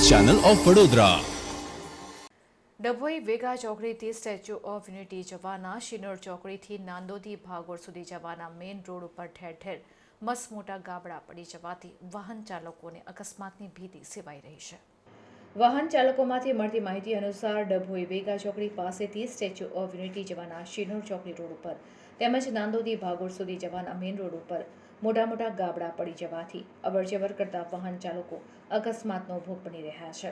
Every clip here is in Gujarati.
ચેનલ ઓફ વડોદરા ડભોઈ વેગા ચોકડીથી સ્ટેચ્યુ ઓફ યુનિટી જવાના શિનોર ચોકડીથી નાંદોદી ભાગોળ સુધી જવાના મેઇન રોડ ઉપર ઠેર ઠેર મસ્ત મોટા ગાબડા પડી જવાથી વાહન ચાલકોને અકસ્માતની ભીતિ સેવાઈ રહી છે. વાહન ચાલકોમાંથી મળતી માહિતી અનુસાર ડભોઈ વેગા ચોકડી પાસેથી સ્ટેચ્યુ ઓફ યુનિટી જવાના શિનોર ચોકડી રોડ ઉપર તેમજ નાંદોદી ભાગોળ સુધી જવાના મેઇન રોડ ઉપર મોટા મોટા ગાબડા પડી જવાથી અવરજવર કરતા વાહન ચાલકો અકસ્માતનો ભોગ બની રહ્યા છે.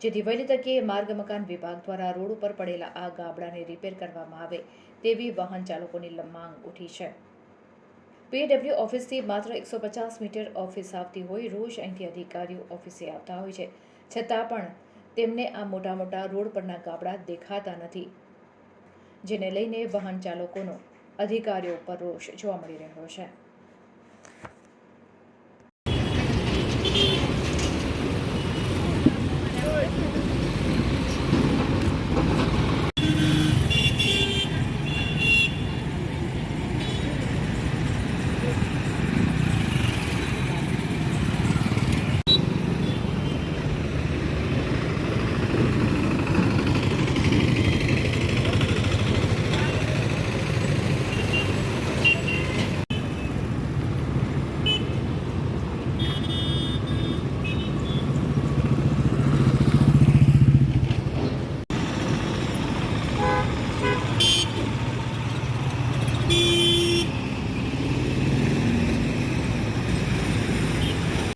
જેથી વહેલી તકે માર્ગ મકાન વિભાગ દ્વારા રોડ ઉપર પડેલા આ ગાબડાને રિપેર કરવામાં આવે તેવી વાહન ચાલકોની માંગ ઉઠી છે. પીડબ્લ્યુ ઓફિસથી માત્ર એકસો પચાસ મીટર ઓફિસ આવતી હોય રોજ અહીંથી અધિકારીઓ ઓફિસે આવતા હોય છે. છતાં પણ તેમને આ મોટા મોટા રોડ પરના ગાબડા દેખાતા નથી, જેને લઈને વાહન ચાલકોનો અધિકારીઓ પર રોષ જોવા મળી રહ્યો છે.